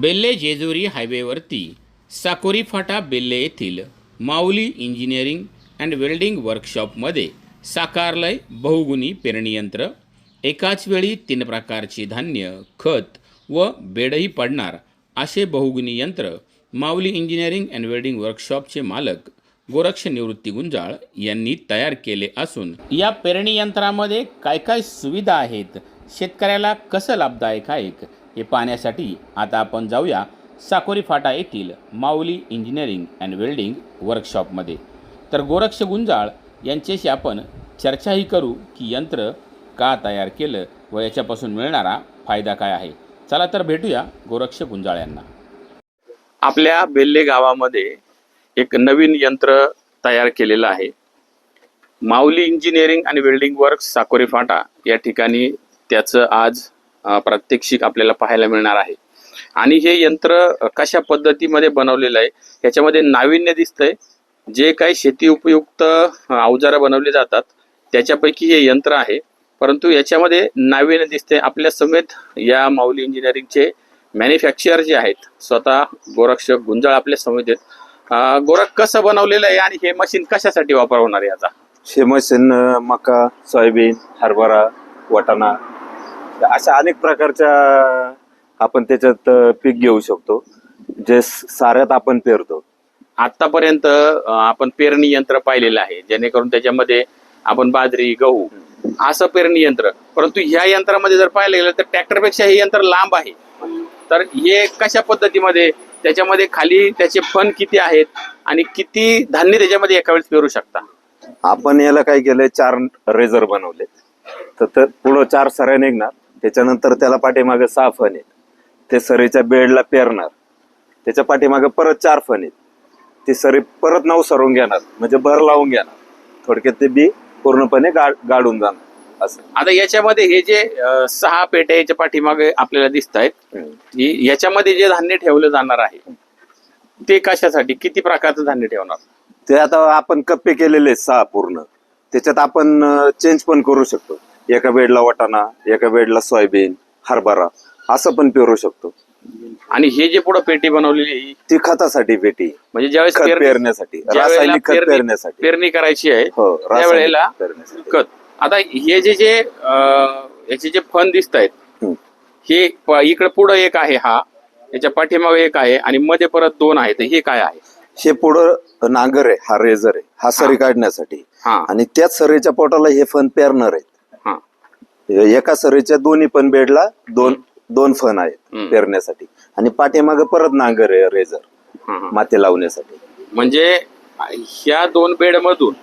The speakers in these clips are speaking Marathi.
बेल्ले जेजुरी हायवेवरती साकोरी फाटा बेल्ले येथील माऊली इंजिनिअरिंग अँड वेल्डिंग वर्कशॉपमध्ये साकारलंय बहुगुणी पेरणी यंत्र. एकाच वेळी तीन प्रकारची धान्य खत व बेडही पडणार असे बहुगुणी यंत्र माऊली इंजिनिअरिंग अँड वेल्डिंग वर्कशॉपचे मालक गोरक्ष निवृत्ती गुंजाळ यांनी तयार केले असून या पेरणी यंत्रामध्ये काय काय सुविधा आहेत? शेतकऱ्याला कसं लाभदायक आहे? हे पाहण्यासाठी आता आपण जाऊया साकोरी फाटा येथील माऊली इंजिनिअरिंग अँड वेल्डिंग वर्कशॉपमध्ये. तर गोरक्ष गुंजाळ यांच्याशी आपण चर्चाही करू की यंत्र का तयार केलं व याच्यापासून मिळणारा फायदा काय आहे. चला तर भेटूया गोरक्ष गुंजाळ यांना. आपल्या बेल्ले गावामध्ये एक नवीन यंत्र तयार केलेलं आहे. माऊली इंजिनिअरिंग आणि वेल्डिंग वर्क साकोरी फाटा. या ठिकाणी त्याचं आज प्रात्यक्षिक आपल्याला पाहायला मिळणार आहे. आणि हे यंत्र कशा पद्धतीमध्ये बनवलेलं आहे याच्यामध्ये नाविन्य दिसतंय. जे काही शेती उपयुक्त अवजारं बनवली जातात त्याच्यापैकी हे यंत्र आहे. परंतु याच्यामध्ये नाविन्य दिसते आपल्या समेत या माऊली इंजिनिअरिंगचे मॅन्युफॅक्चर जे आहेत स्वतः गोरक्ष गुंजाळ आपल्या समेत आहेत. गोरख कसं बनवलेलं आहे आणि हे मशीन कशासाठी वापर होणार आहे याचा हे मशीन मका सोयाबीन हरभरा वाटाणा अशा अनेक प्रकारच्या आपण त्याच्यात पीक घेऊ शकतो जे साऱ्यात आपण पेरतो. आतापर्यंत आपण पेरणी यंत्र पाहिलेलं आहे जेणेकरून त्याच्यामध्ये आपण बाजरी गहू असं पेरणी यंत्र परंतु ह्या यंत्रामध्ये जर पाहायला गेलं तर ट्रॅक्टरपेक्षा हे यंत्र लांब आहे. तर हे कशा पद्धतीमध्ये त्याच्यामध्ये खाली त्याचे फन किती आहेत आणि किती धान्य त्याच्यामध्ये एका वेळेस पेरू शकता? आपण याला काय केलंय चार रेझर बनवले तर पुढं चार सऱ्या निघणार. त्याच्यानंतर त्याला पाठीमागे सहा फण आहेत. ते सरीच्या बेडला पेरणार. त्याच्या पाठीमागे परत चार फण आहेत. ती सरी परत नऊ सरून घेणार म्हणजे भर लावून घेणार. थोडक्यात ते बी पूर्णपणे गा गाडून जाणार असं. आता याच्यामध्ये हे जे अं, सहा पेट्या याच्या पाठीमागे आपल्याला दिसत आहेत याच्यामध्ये जे धान्य ठेवलं जाणार आहे ते कशासाठी किती प्रकारचं धान्य ठेवणार? ते आता आपण कप्पे केलेले आहेत सहा पूर्ण. त्याच्यात आपण चेंज पण करू शकतो. एका बेडला वाटाणा एका बेडला सोयाबीन हरभरा असं पण पेरू शकतो. आणि हे जे पुढे पेटी बनवलेली आहे, ती खतासाठी पेटी. म्हणजे ज्यावेळेस खत पेरणी- पेरण्यासाठी रासायनिक खत पेरणी- पेरण्यासाठी. पेरणी करायची आहे हो रासायनिक त्यावेळेला पेरण्यासाठी. खत आता हे जे जे अं, याचे जे फन दिसत आहेत हम्म. हे प- इकडे पुढं एक आहे हा याच्या पाठीमागे एक आहे आणि मध्ये परत दोन आहेत हे काय आहे? हे पुढं नांगर आहे हा रेझर आहे हा सरी काढण्यासाठी. हा. आणि त्याच सरीच्या पोटाला हे फन पेरणार आहेत हा एका सरीच्या दोन्ही पण बेडला दोन दोन फन आहेत. पेरण्यासाठी. आणि पाठीमागे परत नांगर आहे रेझर हा. माती लावण्यासाठी. म्हणजे ह्या दोन बेड मधून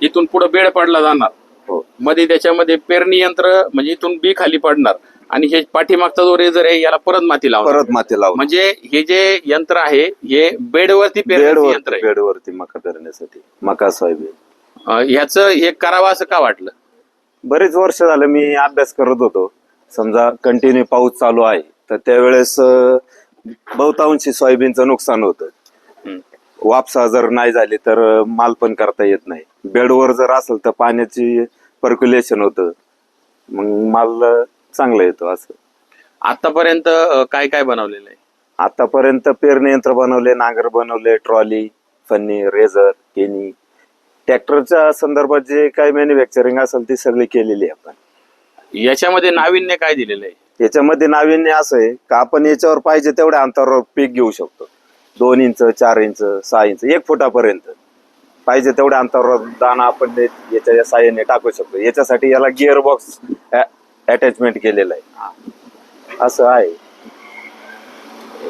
इथून पुढे बेड पडला जाणार. हो. मध्ये त्याच्यामध्ये पेरणी यंत्र म्हणजे इथून बी खाली पडणार. आणि हे पाठीमागचा जो रेझर आहे याला परत माती लावणार. परत माती लावून म्हणजे हे जे यंत्र आहे हे बेडवरती पेरण्याचं यंत्र बेडवरती आहे. बेडवरती मका पेरण्यासाठी. मका सोयाबीन. ह्याचं हे करावं असं का वाटलं? बरेच वर्ष झालं मी अभ्यास करत होतो. समजा कंटिन्यू पाऊस चालू आहे तर त्यावेळेस बहुतांशी सोयाबीनचं नुकसान होतं. वापसा जर नाही झाली तर माल पण करता येत नाही. बेडवर जर असेल तर पाण्याची पर्क्युलेशन होतं. मग माल चांगला येतो असं. आतापर्यंत काय काय बनवलेलं आहे? आतापर्यंत पेरणी यंत्र बनवले नांगर बनवले ट्रॉली फन्नी रेझर केनी ट्रॅक्टरच्या संदर्भात जे काही मॅन्युफॅक्चरिंग असेल ती सगळी केलेली आहे आपण. याच्यामध्ये नाविन्य काय दिलेलं आहे? याच्यामध्ये नाविन्य असं आहे का आपण याच्यावर पाहिजे तेवढ्या अंतरावर पीक घेऊ शकतो. दोन इंच चार इंच सहा इंच एक फुटापर्यंत. पाहिजे तेवढ्या अंतरावर दाणा आपण ते याच्या साह्याने टाकू शकतो. याच्यासाठी याला गिअर बॉक्स अटॅचमेंट केलेलं आहे. असं आहे.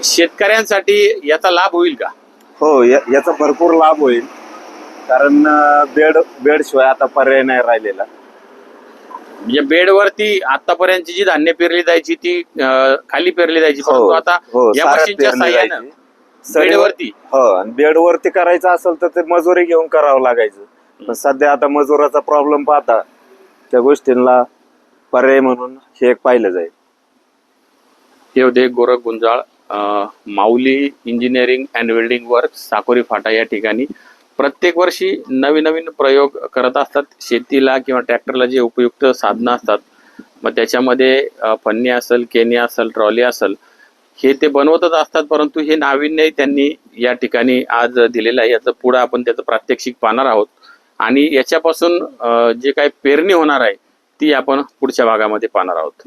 शेतकऱ्यांसाठी याचा लाभ होईल का? हो या- याचा भरपूर लाभ होईल. कारण बेड बेड शिवाय आता पर्याय नाही राहिलेला. म्हणजे बेडवरती आतापर्यंतची जी धान्य पेरली जायची ती अं, खाली पेरली जायची. परंतु आता हो या साऱ्यात मशीनच्या पेरणी साह्यानं जायची. सरीवर- बेडवरती. हो आणि बेडवरती करायचं असेल तर ते मजुरी घेऊन करावं लागायचं. पण सध्या आता मजुराचा प्रॉब्लेम पाहता त्या गोष्टींना पर्याय म्हणून हे एक पाहिलं जाईल हे होते गोरख गुंजाळ. अं, Mauli engineering and welding work Sakori Phata या ठिकाणी. प्रत्येक वर्षी नवीन नवीन प्रयोग करत असतात. शेतीला किंवा ट्रॅक्टरला जे उपयुक्त साधनं असतात मग त्याच्यामध्ये फन्नी असेल केनी असेल ट्रॉली असेल हे ते बनवतच असतात. परंतु हे नाविन्य त्यांनी या ठिकाणी आज दिलेलं आहे. याचं पुढं आपण त्याचं प्रात्यक्षिक पाहणार आहोत. आणि याच्यापासून जे काही पेरणी होणार आहे ती आपण पुढच्या भागामध्ये पाहणार आहोत.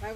काय